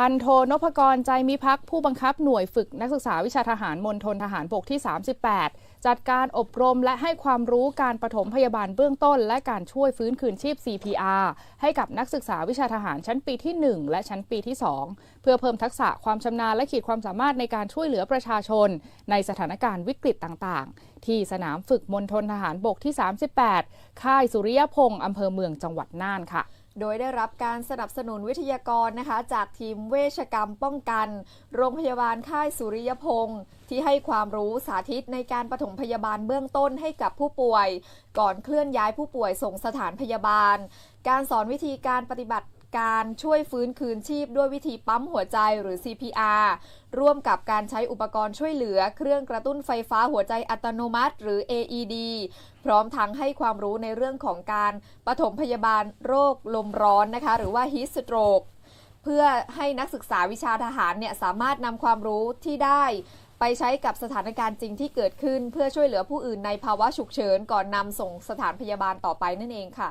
พันโทนพกรใจมีพักผู้บังคับหน่วยฝึกนักศึกษาวิชาทหารมณฑลทหารบกที่ 38 จัดการอบรมและให้ความรู้การปฐมพยาบาลเบื้องต้น และการช่วยฟื้นคืนชีพ CPR ให้กับนักศึกษาวิชาทหารชั้นปีที่ 1 และชั้นปีที่ 2 เพื่อเพิ่มทักษะความชำนาญและขีดความสามารถในการช่วยเหลือประชาชน ในสถานการณ์วิกฤตต่างๆ ที่สนามฝึกมณฑลทหารบกที่ 38 ค่ายสุริยพงศ์อำเภอเมืองจังหวัดน่านค่ะ โดยได้รับการสนับสนุนวิทยากรนะคะ จากทีมเวชกรรมป้องกัน โรงพยาบาลค่ายสุริยพงศ์ที่ให้ความรู้สาธิตในการปฐมพยาบาลเบื้องต้นให้กับผู้ป่วย ก่อนเคลื่อนย้ายผู้ป่วยส่งสถานพยาบาล การสอนวิธีการปฏิบัติ การช่วยฟื้นคืนชีพด้วยวิธีปั๊มหัวใจหรือ CPR ร่วมกับการใช้อุปกรณ์ช่วยเหลือ เครื่องกระตุ้นไฟฟ้าหัวใจอัตโนมัติ หรือ AED พร้อมทั้งให้ความรู้ในเรื่องของการปฐมพยาบาลโรคลมร้อนนะคะ หรือว่า heat stroke เพื่อให้นักศึกษาวิชาทหารเนี่ยสามารถนำความรู้ที่ได้ไปใช้กับสถานการณ์จริงที่เกิดขึ้น เพื่อช่วยเหลือผู้อื่นในภาวะฉุกเฉินก่อนนำส่งสถานพยาบาลต่อไปนั่นเองค่ะ